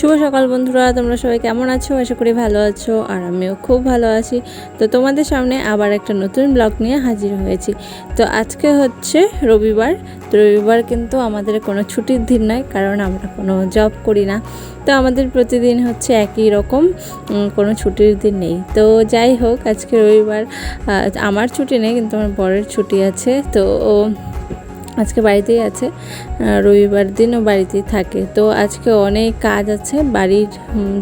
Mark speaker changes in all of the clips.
Speaker 1: শুভ সকাল বন্ধুরা, তোমরা সবাই কেমন আছো? আশা করি ভালো আছো আর আমিও খুব ভালো আছি। তো তোমাদের সামনে আবার একটা নতুন ব্লগ নিয়ে হাজির হয়েছি। তো আজকে হচ্ছে রবিবার, তো রবিবার কিন্তু আমাদের কোনো ছুটির দিন নয়, কারণ আমরা কোনো জব করি না। তো আমাদের প্রতিদিন হচ্ছে একই রকম কোনো ছুটির দিন নেই। তো যাই হোক, আজকে রবিবার আমার ছুটি নেই, কিন্তু আমার বরের ছুটি আছে। তো ও আজকে বাড়িতেই আছে রবিবার দিনও বাড়িতেই থাকে। তো আজকে অনেক কাজ আছে, বাড়ির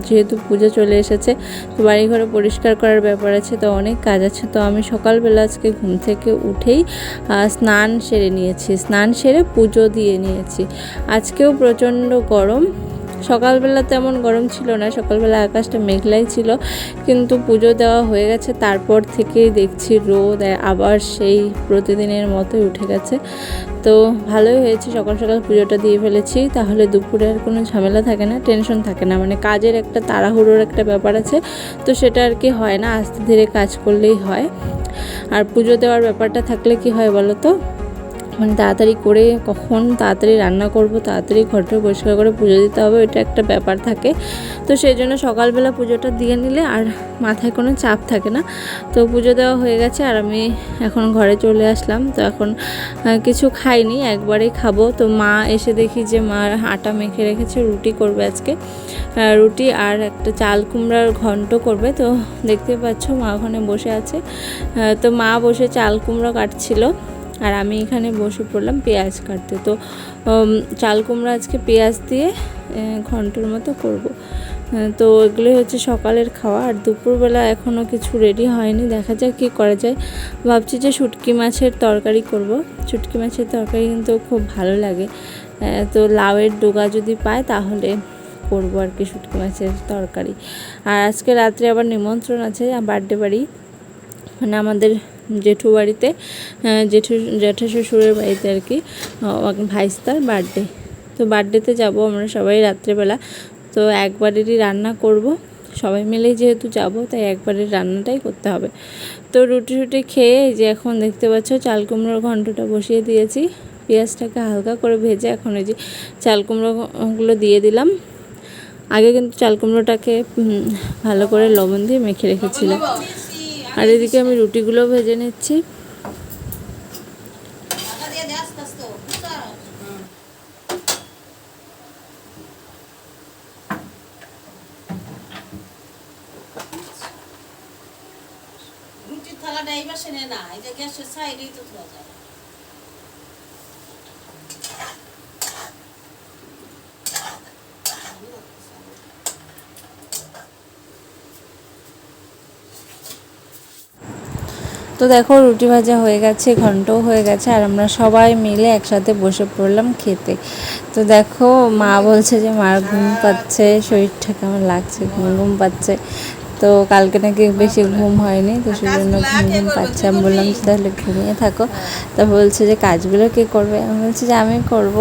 Speaker 1: যেহেতু পুজো চলে এসেছে, তো বাড়িঘরে পরিষ্কার করার ব্যাপার আছে, তো অনেক কাজ আছে। তো আমি সকালবেলা আজকে ঘুম থেকে উঠেই স্নান সেরে নিয়েছি, স্নান সেরে পুজো দিয়ে নিয়েছি। আজকেও প্রচণ্ড গরম সকালবেলা তেমন গরম ছিল না, সকালবেলা আকাশটা মেঘলাই ছিল, কিন্তু পুজো দেওয়া হয়ে গেছে, তারপর থেকেই দেখছি রোদ আবার সেই প্রতিদিনের মতোই উঠে গেছে। তো ভালোই হয়েছে, সকাল সকাল পুজোটা দিয়ে ফেলেছি, তাহলে দুপুরে আর কোনো ঝামেলা থাকে না, টেনশন থাকে না মানে কাজের একটা তাড়াহুড়োর একটা ব্যাপার আছে, তো সেটা আর কি হয় না, আস্তে ধীরে কাজ করলেই হয়। আর পুজো দেওয়ার ব্যাপারটা থাকলে কি হয় বলো তো? মানে তাড়াতাড়ি করে কখন তাড়াতাড়ি রান্না করব, তাড়াতাড়ি ঘরটা পরিষ্কার করে পুজো দিতে হবে, এটা একটা ব্যাপার থাকে। তো সেই জন্য সকালবেলা পুজোটা দিয়ে নিলে আর মাথায় কোনো চাপ থাকে না। তো পুজো দেওয়া হয়ে গেছে আর আমি এখন ঘরে চলে আসলাম। তো এখন কিছু খাইনি, একবারেই খাব। তো মা এসে দেখি যে মা আটা মেখে রেখেছে, রুটি করবে আজকে। রুটি আর একটা চাল কুমড়ার ঘন্ট করবে। তো দেখতে পাচ্ছ মা ওখানে বসে আছে। তো মা বসে চাল কুমড়ো কাটছিল। আর আমি এখানে বসে পড়লাম পেঁয়াজ কাটতে। তো চাল কুমড়া আজকে পেঁয়াজ দিয়ে ঘণ্টার মতো করব। তো এগুলোই হচ্ছে সকালের খাওয়া। আর দুপুরবেলা এখনও কিছু রেডি হয়নি। দেখা যাক কী করা যায়। ভাবছি যে শুটকি মাছের তরকারি করব। শুটকি মাছের তরকারি কিন্তু খুব ভালো লাগে। তো লাউয়ের ডোগা যদি পায় তাহলে করব আর কি শুটকি মাছের তরকারি। আর আজকে রাত্রে আবার নিমন্ত্রণ আছে বার্থডে বাড়ি। মানে আমাদের জেঠু বাড়িতে জেঠু জ্যাঠা শ্বশুরের বাড়িতে আর কি ভাইস্তার বার্থডে তো বার্থডেতে যাব আমরা সবাই রাত্রেবেলা। তো একবারেরই রান্না করব। সবাই মিলেই যেহেতু যাব, তাই একবারের রান্নাটাই করতে হবে। তো রুটি রুটি খেয়ে যে এখন দেখতে পাচ্ছ চাল কুমড়োর ঘন্টটা বসিয়ে দিয়েছি। পেঁয়াজটাকে হালকা করে ভেজে এখন ওই যে চাল কুমড়োগুলো দিয়ে দিলাম। আগে কিন্তু চাল কুমড়োটাকে ভালো করে লবণ দিয়ে মেখে রেখেছিলাম। আর এদিকে আমি রুটিগুলো ভেজে নিচ্ছি।
Speaker 2: থালাটা এই পাশে নে এটা গ্যাসের সাইডেই তো ধোয়া যায়
Speaker 1: তো দেখো, রুটি ভাজা হয়ে গেছে, ঘন্টও হয়ে গেছে, আর আমরা সবাই মিলে একসাথে বসে পড়লাম খেতে। তো দেখো, মা বলছে যে, মার ঘুম পাচ্ছে, শরীরটা কেমন লাগছে? ঘুম ঘুম পাচ্ছে। তো কালকে নাকি বেশি ঘুম হয়নি, তো সেই জন্য ঘুম ঘুম পাচ্ছে। আমি বললাম যে, তাহলে ঘুমিয়ে থাকো। তা বলছে যে, কাজগুলো কে করবে? আমি বলছি যে, আমি করব।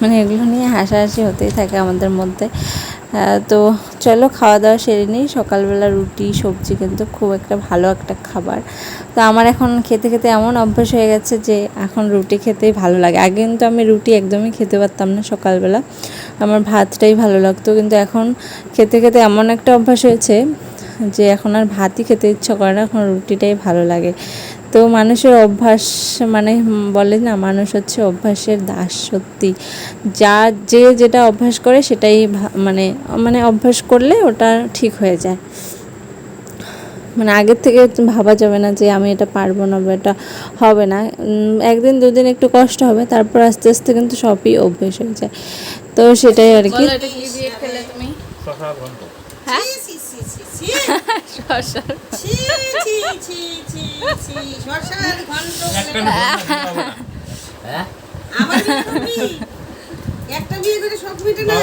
Speaker 1: মানে এগুলো নিয়ে হাসাহাসি হতেই থাকে আমাদের মধ্যে। তো চলো খাওয়া দাওয়া সেরে নিই। সকালবেলা রুটি, সবজি কিন্তু খুব একটা ভালো একটা খাবার। তো আমার এখন খেতে খেতে এমন অভ্যাস হয়ে গেছে যে এখন রুটি খেতেই ভালো লাগে। আগে কিন্তু আমি রুটি একদমই খেতে পারতাম না সকালবেলা। আমার ভাতটাই ভালো লাগতো। কিন্তু এখন খেতে খেতে এমন একটা অভ্যাস হয়েছে যে এখন আর ভাতই খেতে ইচ্ছা করে না। এখন রুটিটাই ভালো লাগে। তো মানুষের অভ্যাস মানে বলে না মানুষ হচ্ছে অভ্যাসের দাস সত্যি যা যে যেটা অভ্যাস করে সেটাই ভা- মানে মানে অভ্যাস করলে ওটা ঠিক হয়ে যায়। মানে আগের থেকে ভাবা যাবে না যে আমি এটা পারব না বা এটা হবে না। একদিন দুদিন একটু কষ্ট হবে তারপর আস্তে আস্তে কিন্তু সবই অভ্যেস হয়ে যায়। তো সেটাই আর কি।
Speaker 3: এটা কি দিয়ে খেলে তুমি?
Speaker 1: হ্যাঁ?
Speaker 2: একটা বিয়ে সব মিটে নাই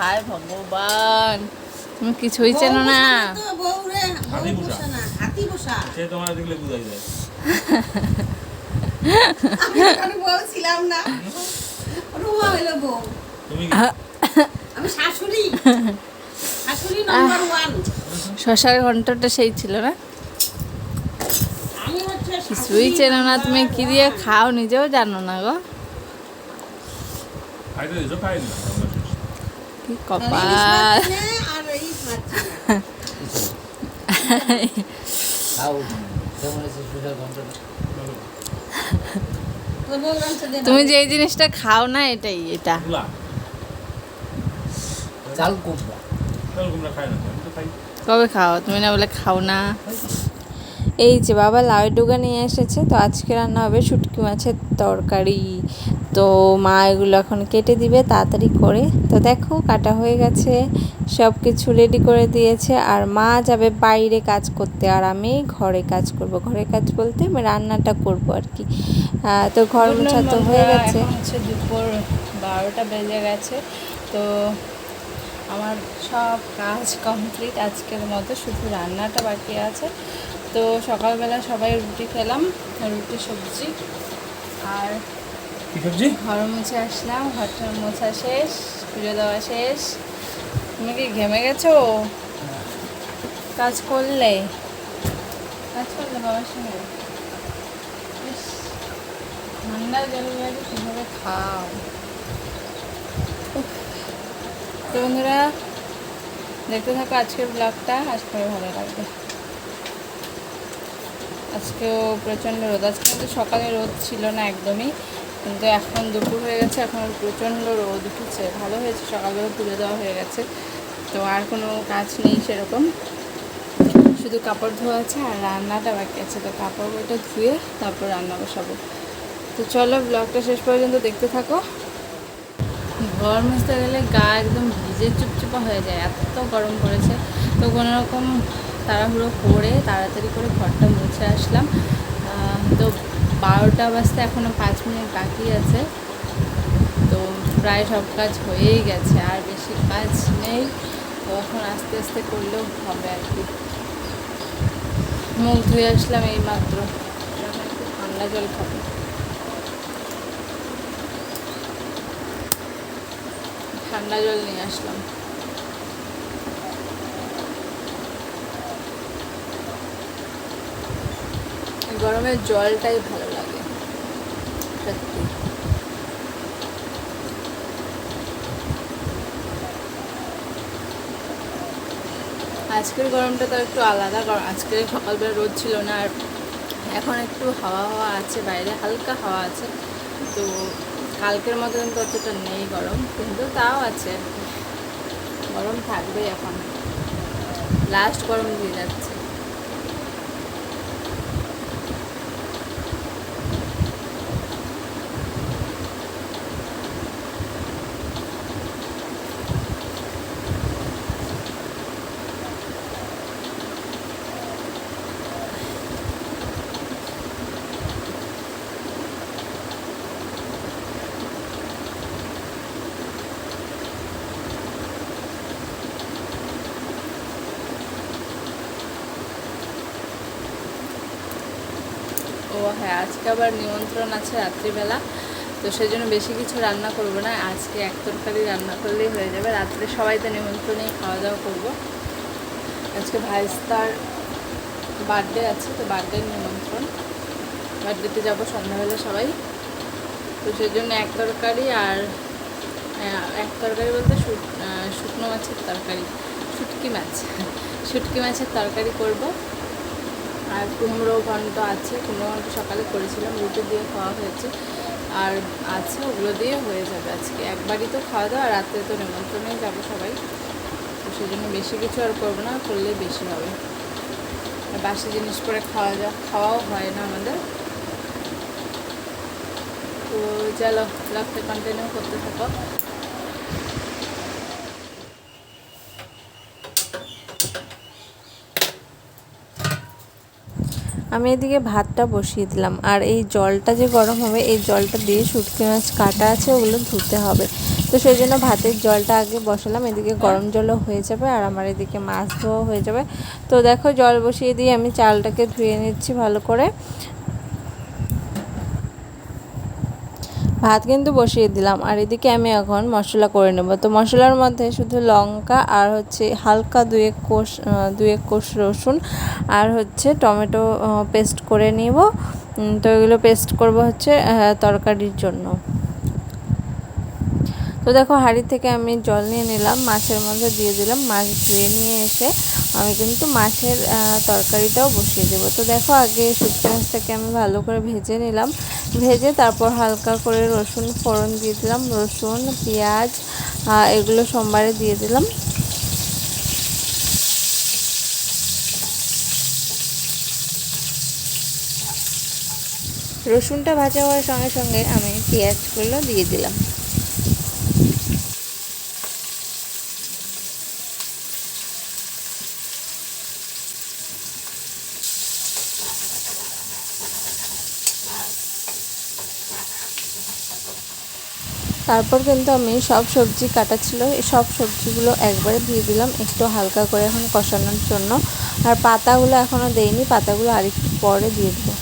Speaker 3: হায় ভগবান কিছুই চেনো না
Speaker 2: না, আমি ছিলাম না। বউ।
Speaker 4: তুমি
Speaker 2: আমি শাশুড়ি। শাশুড়ি নাম্বার ওয়ান
Speaker 1: শশার ঘন্টটা সেই ছিল না?
Speaker 2: আমি হচ্ছে
Speaker 1: কিছুই চেনো না তুমি কি দিয়ে খাও নিজেও জানো না গো।
Speaker 3: কি কপাল। তুমি যে জিনিসটা খাও না এটাই এটা।
Speaker 5: চাল কুমড়া।
Speaker 4: তাহলে তোমরা খাই না আমি তো খাই।
Speaker 3: কবে খাও? তুমি না বলে খাও না।
Speaker 1: এই যে বাবা লাউ ডুগা নিয়ে এসেছে তো আজকে রান্না হবে শুটকি মাছের তরকারি। তো মা এগুলো এখন কেটে দিবে তাড়াতাড়ি করে। তো দেখো কাটা হয়ে গেছে সব কিছু রেডি করে দিয়েছে। আর মা যাবে বাইরে কাজ করতে আর আমি ঘরে কাজ করব। ঘরে কাজ বলতে আমি রান্নাটা করব আর কি। তো ঘর মোছা তো হয়ে গেছে।
Speaker 3: হচ্ছে দুপুর বারোটা বেজে গেছে তো আমার সব কাজ কমপ্লিট। আজকের মতো শুধু রান্নাটা বাকি আছে। তো সকালবেলা সবাই রুটি খেলাম রুটি সবজি। আর
Speaker 4: সবজি?
Speaker 3: ঘর মুছে আসলাম ঘরটা মোছা শেষ পুজো দেওয়া শেষ। তুমি কি ঘেমে গেছো? কাজ করলে? কাজ করলে বাবার সঙ্গে? ঠান্ডা জল লাগে কীভাবে খাও উফ। তো বন্ধুরা, দেখতে থাকো আজকের ব্লগটা আজ করে ভালো লাগবে। আজকেও প্রচণ্ড রোদ। আজকে কিন্তু সকালে রোদ ছিল না একদমই, কিন্তু এখন দুপুর হয়ে গেছে, এখন প্রচণ্ড রোদ উঠেছে। ভালো হয়েছে সকালবেলা তুলে দেওয়া হয়ে গেছে। তো আর কোনো কাজ নেই সেরকম। শুধু কাপড় ধোয়া আছে আর রান্নাটা বাকি আছে। তো কাপড় ওইটা ধুয়ে তারপর রান্না বসাবো। তো চলো ব্লগটা শেষ পর্যন্ত দেখতে থাকো। ঘর মুছতে গেলে গা একদম ভিজে চুপচুপা হয়ে যায়, এত গরম পড়েছে। তো কোনো রকম তাড়াহুড়ো করে তাড়াতাড়ি করে ঘরটা মুছে আসলাম। তো বারোটা বাজতে এখনও পাঁচ মিনিট বাকি আছে। তো প্রায় সব কাজ হয়েই গেছে, আর বেশি কাজ নেই। তো এখন আস্তে আস্তে করলেও হবে আর কি। মুখ ধুয়ে আসলাম এই মাত্র ঠান্ডা জল খাব। ঠান্ডা জল নিয়ে আসলাম। গরমের জলটাই ভালো লাগে, সত্যি। আজকের গরমটা তো একটু আলাদা, কারণ আজকে সকালবেলা রোদ ছিল না, আর এখন একটু হাওয়া হাওয়া আছে, বাইরে হালকা হাওয়া আছে, তো কালকের মতো কিন্তু অতটা নেই গরম, কিন্তু তাও আছে। গরম থাকবে এখন লাস্ট গরম দিয়ে যাচ্ছে ও হ্যাঁ আজকে আবার নিমন্ত্রণ আছে রাত্রিবেলা, তো সেই জন্য বেশি কিছু রান্না করব না। আজকে এক তরকারি রান্না করলেই হয়ে যাবে। রাত্রে সবাই তো নিমন্ত্রণেই খাওয়া দাওয়া করব। আজকে ভাইস্তার বার্থডে আছে, তো বার্থডের নিমন্ত্রণ। বার্থডেতে যাব সন্ধ্যাবেলা সবাই। তো সেই জন্য এক তরকারি আর এক তরকারি বলতে শুকনো মাছের তরকারি, শুটকি মাছ। শুটকি মাছের তরকারি করব। আর কুমড়ো ঘন্ট আছে, কুমড়ো ঘন্ট সকালে করেছিলাম, রুটি দিয়ে খাওয়া হয়েছে। আর আছে, ওগুলো দিয়ে হয়ে যাবে আজকে। একবারই তো খাওয়া দাওয়া রাত্রে তো নিমন্ত্রণেই যাব সবাই। তো সেই জন্য বেশি কিছু আর করব না, করলে বেশি হবে। আর বাসি জিনিস করে খাওয়া যা, খাওয়াও হয় না আমাদের। তো চলো, ব্লগটা কন্টিনিউ করতে থাকো।
Speaker 1: আমি এদিকে ভাতটা বসিয়ে দিলাম। আর এই জলটা যে গরম হবে, এই জলটা দিয়ে শুটকি মাছ কাটা আছে, ওগুলো ধুতে হবে। তো সেই জন্য ভাতের জলটা আগে বসালাম। এদিকে গরম জলও হয়ে যাবে আর আমার এদিকে মাছ ধোয়া হয়ে যাবে। তো দেখো জল বসিয়ে দিয়ে আমি চালটাকে ধুয়ে নিচ্ছি ভালো করে। ভাত কিন্তু বসিয়ে দিলাম, আর এদিকে আমি এখন মশলা করে নেব। তো মশলার মধ্যে শুধু লঙ্কা আর হচ্ছে হালকা দুয়েক কোষ দুই এক কোষ রসুন আর হচ্ছে টমেটো পেস্ট করে নিব। তো এগুলো পেস্ট করব হচ্ছে তরকারির জন্য। তো দেখো হাঁড়ি থেকে আমি জল নিয়ে নিলাম, মাছের মধ্যে দিয়ে দিলাম, মাছ ধুয়ে নিয়ে এসে আমি কিন্তু মাছের তরকারিটাও বসিয়ে দেবো। তো দেখো আগে শুটকি মাছটাকে আমি ভালো করে ভেজে নিলাম, ভেজে তারপর হালকা করে রসুন ফোড়ন দিয়ে দিলাম, রসুন, পেঁয়াজ এগুলো সোমবারে দিয়ে দিলাম। রসুনটা ভাজা হওয়ার সঙ্গে সঙ্গে আমি পেঁয়াজগুলো দিয়ে দিলাম। তারপর কিন্তু আমি সব সবজি কাটা ছিল। এই সব সবজিগুলো একবারে দিয়ে দিলাম, একটু হালকা করে এখন কষানোর জন্য। আর পাতাগুলো এখনও দেইনি, পাতাগুলো আরেকটু পরে দিয়ে দেবো।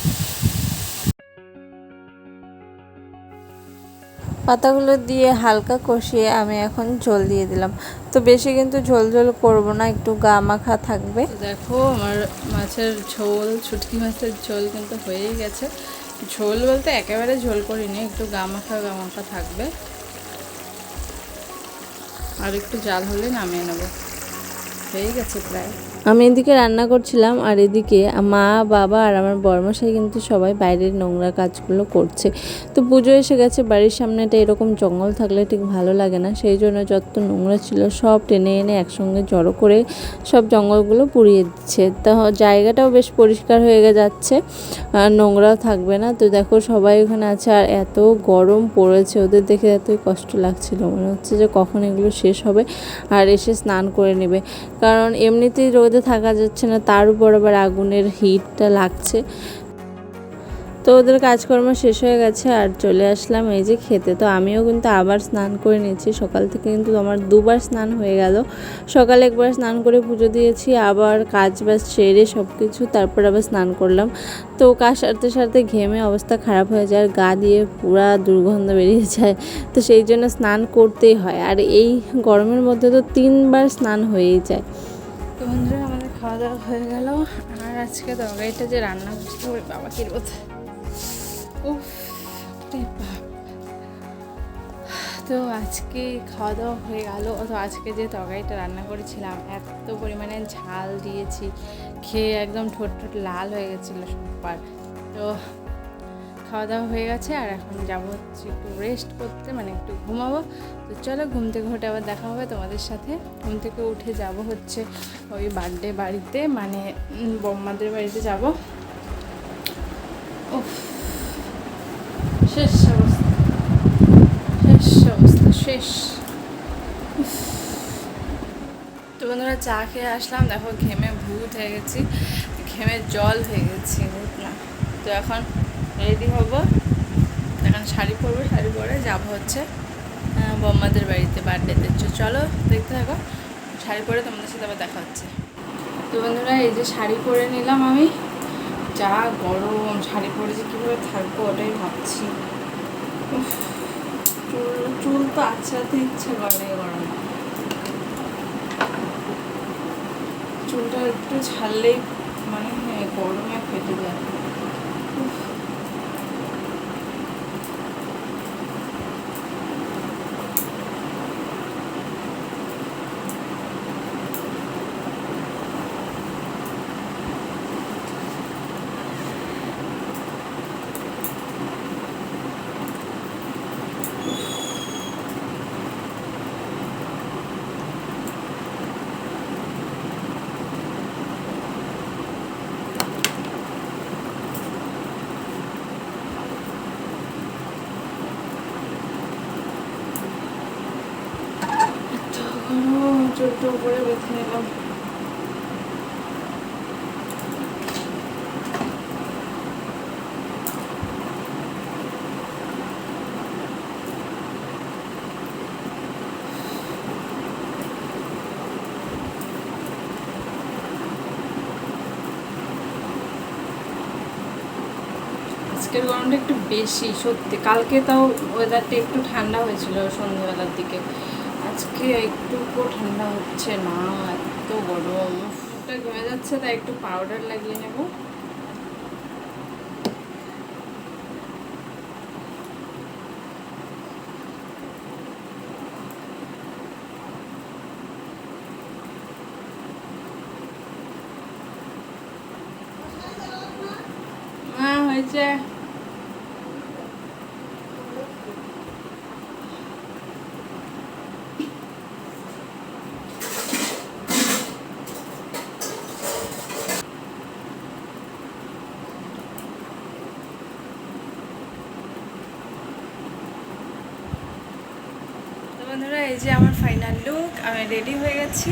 Speaker 1: পাতাগুলো দিয়ে হালকা কষিয়ে আমি এখন ঝোল দিয়ে দিলাম। তো বেশি কিন্তু ঝোল ঝোল করব না, একটু গা মাখা থাকবে।
Speaker 3: দেখো, আমার মাছের ঝোল ছুটকি মাছের ঝোল কিন্তু হয়েই গেছে। ঝোল বলতে একেবারে ঝোল করিনি, একটু গামাখা গামাখা থাকবে। আর একটু জাল হলে নামিয়ে নেব। হয়ে গেছে প্রায়।
Speaker 1: আমি এদিকে রান্না করছিলাম আর এদিকে মা, বাবা আর আমার বর্মশাই কিন্তু সবাই বাইরের নোংরা কাজগুলো করছে। তো পুজো এসে গেছে, বাড়ির সামনেটা এরকম জঙ্গল থাকলে ঠিক ভালো লাগে না। সেই জন্য যত নোংরা ছিল সব টেনে এনে একসঙ্গে জড়ো করে সব জঙ্গলগুলো পুড়িয়ে দিচ্ছে। তো জায়গাটাও বেশ পরিষ্কার হয়ে যাচ্ছে। আর নোংরাও থাকবে না। তো দেখো সবাই ওখানে আছে আর এত গরম পড়েছে, ওদের দেখে এতই কষ্ট লাগছিল। মনে হচ্ছে যে কখন এগুলো শেষ হবে আর এসে স্নান করে নেবে। কারণ এমনিতেই রোদে থাকা যাচ্ছে না, তার উপর আবার আগুনের হিটটা লাগছে। তো ওদের কাজকর্ম শেষ হয়ে গেছে আর চলে আসলাম এই যে খেতে। তো আমিও কিন্তু আবার স্নান করে নিয়েছি। সকাল থেকে কিন্তু আমার দুবার স্নান হয়ে গেল। সকালে একবার স্নান করে পুজো দিয়েছি, আবার কাজ বাজ সেরে সব কিছু তারপর আবার স্নান করলাম। তো কাজ সারতে সারতে ঘেমে অবস্থা খারাপ হয়ে যায়, আর গা দিয়ে পুরা দুর্গন্ধ বেরিয়ে যায়। তো সেই জন্য স্নান করতেই হয়। আর এই গরমের মধ্যে তো তিনবার স্নান হয়েই যায়।
Speaker 3: তো বন্ধুরা খাওয়া দাওয়া হয়ে গেল। আর আজকে তরকারিটা যে রান্না করছে ওই বাবা কি রোদ উফ। তো আজকে খাওয়া দাওয়া হয়ে গেল। তো আজকে যে তরকারিটা রান্না করেছিলাম, এত পরিমাণে ঝাল দিয়েছি, খেয়ে একদম ঠোঁট ঠোঁট লাল হয়ে গেছিল সবার তো খাওয়া দাওয়া হয়ে গেছে, আর এখন যাব হচ্ছে একটু রেস্ট করতে মানে একটু ঘুমাবো। তো চলো ঘুম থেকে উঠে আবার দেখা হবে তোমাদের সাথে। ঘুম থেকে উঠে যাব হচ্ছে ওই বার্থডে বাড়িতে মানে বম্মাদের বাড়িতে যাব। ও শেষ অবস্থা। শেষ অবস্থা, শেষ। তো বন্ধুরা চা খেয়ে আসলাম, দেখো ঘেমে ভূত হয়ে গেছি, ঘেমে জল হয়ে গেছি না। তো এখন রেডি হব। এখন শাড়ি পরবো, শাড়ি পরে যাব হচ্ছে বম্মাদের বাড়িতে, বার্থডেতে। চলো, দেখতে থাকো, শাড়ি পরে তোমাদের সাথে আবার দেখা হচ্ছে। তো বন্ধুরা, এই যে শাড়ি পরে নিলাম আমি। যা গরম, শাড়ি পরে যে কীভাবে থাকব ওটাই ভাবছি। চুল চুল তো আছড়াতে ইচ্ছে করে গরম। চুলটা একটু ছাড়লেই মানে গরমে ফেটে যায় উফ। এত চুলটা উপরে বেঁধে নিলাম। আজকের গরমটা একটু বেশি, সত্যি। কালকে তাও ওয়েদারটা একটু ঠান্ডা হয়েছিল সন্ধ্যাবেলার দিকে। আজকে একটু ঠান্ডা হচ্ছে না, এত গরম। মুখটা ঘেমে যাচ্ছে, তাই একটু পাউডার লাগিয়ে নেব। হ্যাঁ, হয়েছে। এই যে আমার ফাইনাল লুক আমি রেডি হয়ে গেছি।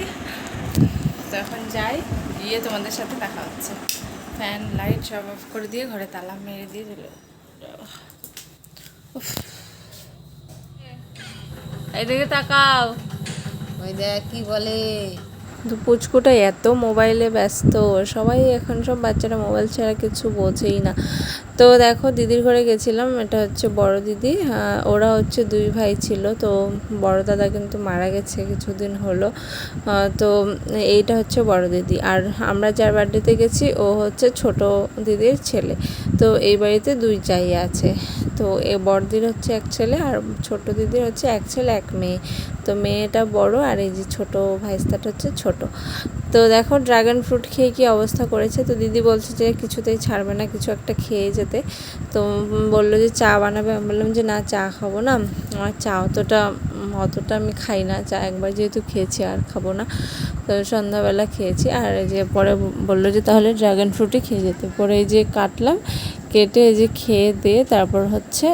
Speaker 3: তো এখন যাই, গিয়ে তোমাদের সাথে দেখা হচ্ছে। ফ্যান লাইট সব অফ করে দিয়ে ঘরে তালা মেরে দিয়ে। উফ। এদিকে তাকাও।
Speaker 5: ওই দেখ কি বলে।
Speaker 1: পুচকুটা এত মোবাইলে ব্যস্ত, সবাই এখন সব বাচ্চারা মোবাইল ছাড়া কিছু বোঝেই না। তো দেখো, দিদির ঘরে গেছিলাম, এটা হচ্ছে বড় দিদি ওরা হচ্ছে দুই ভাই ছিল, তো বড় দাদা কিন্তু মারা গেছে কিছুদিন হলো তো এইটা হচ্ছে বড় দিদি। আর আমরা যার বার্থডেতে গেছি, ও হচ্ছে ছোট দিদির ছেলে, তো এই বাড়িতে দুই চাই আছে। তো এ বড়দির হচ্ছে এক ছেলে, আর ছোট দিদির হচ্ছে এক ছেলে, এক মেয়ে। তো মেয়েটা বড়, আর এই যে ছোট ভাইস্তাটা হচ্ছে ছোট। তো দেখো ড্রাগন ফ্রুট খেয়ে কি অবস্থা করেছে? তো দিদি বলছে যে কিছুতেই ছাড়বে না, কিছু একটা খেয়ে যেতে। তো বলল যে চা বানাবে। আমি বললাম যে না, চা খাব না। আমার চা অতটা অতটা আমি খাই না। চা একবার যেহেতু খেয়েছি, আর খাব না। তো সন্ধ্যাবেলা খেয়েছি। আর যে পরে বলল যে তাহলে ড্রাগন ফ্রুটই খেয়ে যেতে। পরে এই যে কাটলাম, কেটে এই যে খেয়ে দিয়ে তারপর হচ্ছে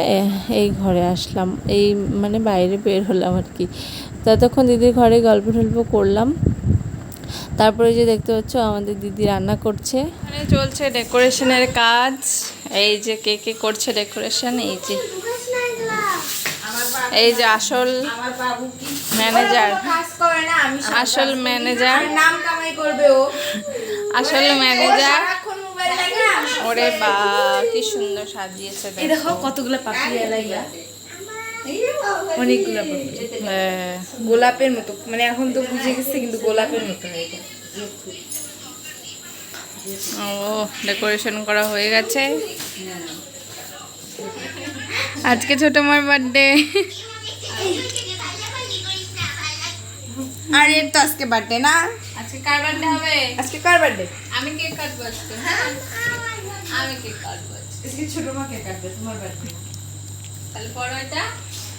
Speaker 1: এই ঘরে আসলাম। এই মানে বাইরে বের হলাম আর কি। ততক্ষণ দিদির ঘরে গল্প টল্প করলাম। তারপরে যে দেখতে পাচ্ছ আমাদের দিদি রান্না করছে।
Speaker 3: এখানে চলছে ডেকোরেশনের কাজ। এই যে কে কে করছে ডেকোরেশন এই যে। এই যে আসল ম্যানেজার। আসল ম্যানেজার।
Speaker 6: নাম কামাই করবে ও
Speaker 3: আসল ম্যানেজার। ওরে বা কি সুন্দর সাজিয়েছে
Speaker 6: দেখো। কতগুলো পাখি এলাইয়া।
Speaker 3: হ্যাঁ
Speaker 6: গোলাপের মতো। মানে এখন তো বুঝে গেছে কিন্তু গোলাপের মতো হয়ে
Speaker 3: ও ডেকোরেশন করা হয়ে গেছে। আজকে ছোট মার বার্থডে
Speaker 6: আর এর তো আজকে বার্থডে না?
Speaker 3: আজকে কার বার্থডে হবে?
Speaker 6: আজকে কার বার্থডে
Speaker 3: আমি কেক কাটবো আজকে। হ্যাঁ আমি কেক কাটবো আজকে।
Speaker 6: আজকে ছোট মা কে কাটবে তোমার বার্থডে
Speaker 3: তাহলে পড়ো এটা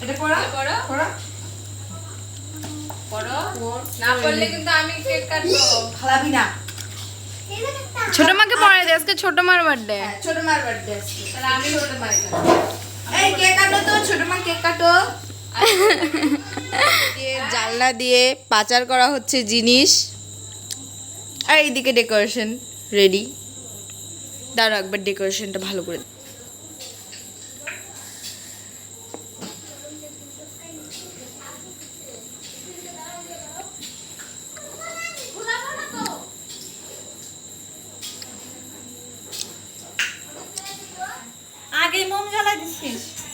Speaker 6: এটা পড়া
Speaker 3: পড়ো
Speaker 6: পড়া
Speaker 3: পড়ো না পড়লে কিন্তু আমি কেক কাটবো।
Speaker 6: খালাবি না।
Speaker 3: ছোট মাকে পড়াই দে আজকে ছোট মার বার্থডে
Speaker 6: হ্যাঁ, ছোট মার বার্থডে আজকে।
Speaker 3: তাহলে আমি ছোট মার
Speaker 6: এই কেক কাটো তো ছোট মা কেক কাটো। জানলা দিয়ে পাচার করা হচ্ছে জিনিস। আর এইদিকে ডেকোরেশন রেডি দাঁড়াও একবার ডেকোরেশনটা ভালো করে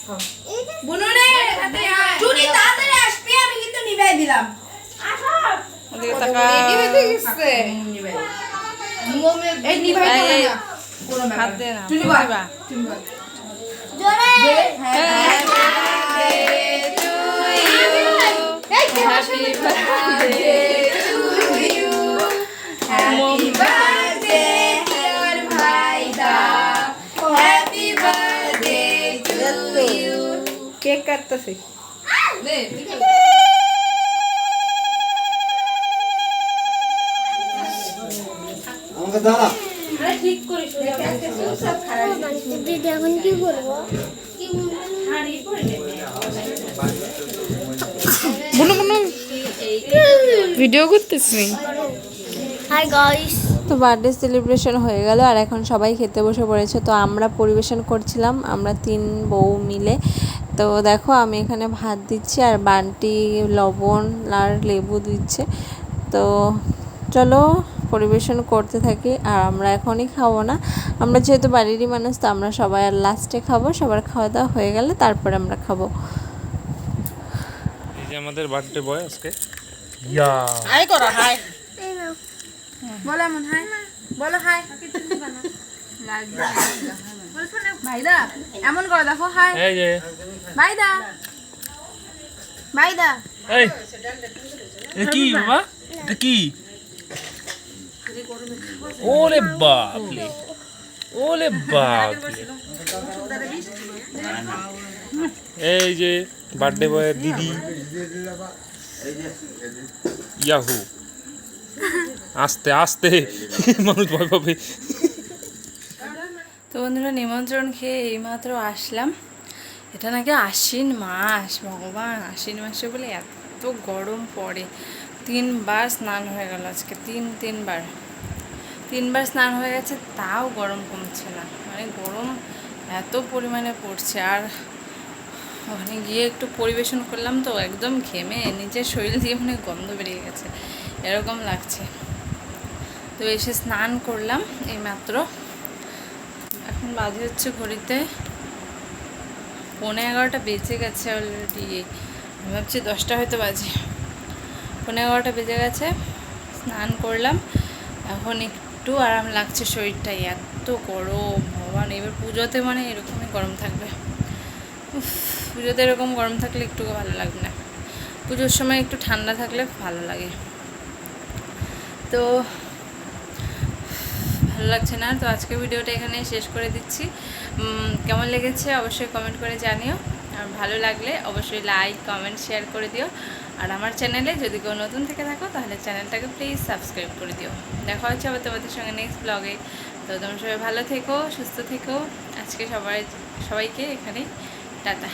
Speaker 2: দিছিস
Speaker 6: বুনু রে চুনি তাড়াতাড়ি আসবে আমি কিন্তু নিভাই দিলাম
Speaker 3: ওদিকে তাকা বুনু ভিডিও করতেছি।
Speaker 7: হাই গাইস
Speaker 1: তো বার্থডে সেলিব্রেশন হয়ে গেল আর এখন সবাই খেতে বসে পড়েছে। তো আমরা পরিবেশন করছিলাম আমরা তিন বউ মিলে। তো দেখো আমি এখানে ভাত দিচ্ছি আর বান্টি লবণ আর লেবু দিচ্ছে। তো চলো পরিবেশন করতে থাকি আর আমরা এখনই খাব না। আমরা যেহেতু বাড়িরই মানুষ তো আমরা সবাই আর লাস্টে খাব। সবার খাওয়া দাওয়া হয়ে গেলে তারপরে আমরা খাব।
Speaker 4: এই যে আমাদের বার্থডে বয় আজকে। ইয়া।
Speaker 2: হাই করো হাই।
Speaker 6: বলো এমন হাই। বলো হাই। ভাইদা এমন করো দেখো হাই।
Speaker 4: এই যে।
Speaker 6: ভাইদা ভাইদা
Speaker 4: এই এটা কি বাবা? এটা কি? ওরে বাপরে। ওলে বাপ এই যে বার্থডে বয়ের দিদি। ইয়াহু। আস্তে আস্তে। মানুষ ভয় পাবে।
Speaker 3: তো বন্ধুরা নিমন্ত্রণ খেয়ে এইমাত্র আসলাম। এটা নাকি আশ্বিন মাস, ভগবান। আশ্বিন মাসে বলে এত গরম পড়ে। তিনবার স্নান হয়ে গেল আজকে, তিন, তিনবার। তিনবার স্নান হয়ে গেছে, তাও গরম কমছে না। মানে গরম এত পরিমাণে পড়ছে। আর ওখানে গিয়ে একটু পরিবেশন করলাম তো, একদম ঘেমে নিজের শরীর দিয়ে মানে গন্ধ বেরিয়ে গেছে। এরকম লাগছে। তো এসে স্নান করলাম এইমাত্র। এখন বাজে হচ্ছে ঘড়িতে পৌনে এগারোটা বেজে গেছে অলরেডি আমি ভাবছি দশটা হয়তো বাজে। পৌনে এগারোটা বেজে গেছে, স্নান করলাম। এখন একটু আরাম লাগছে শরীরটা এত গরম। ভগবান, এবার পুজোতে মানে এরকমই গরম থাকবে। পুজোতে এরকম গরম থাকলে একটু ভালো লাগবে না। পুজোর সময় একটু ঠান্ডা থাকলে ভালো লাগে। তো, ভালো লাগছে না। তো আজকে ভিডিওটা এখানে শেষ করে দিচ্ছি। কেমন লেগেছে অবশ্যই কমেন্ট করে জানিও। আর ভালো লাগলে অবশ্যই লাইক কমেন্ট শেয়ার করে দিও। আর আমার চ্যানেলে যদি কেউ নতুন থেকে থাকো, তাহলে চ্যানেলটাকে প্লিজ সাবস্ক্রাইব করে দিও। দেখা হচ্ছে আবার তোমাদের সঙ্গে নেক্সট ব্লগে তো তোমরা সবাই ভালো থেকো, সুস্থ থেকো। আজকে সবাই, সবাইকে এখানেই, টাটা।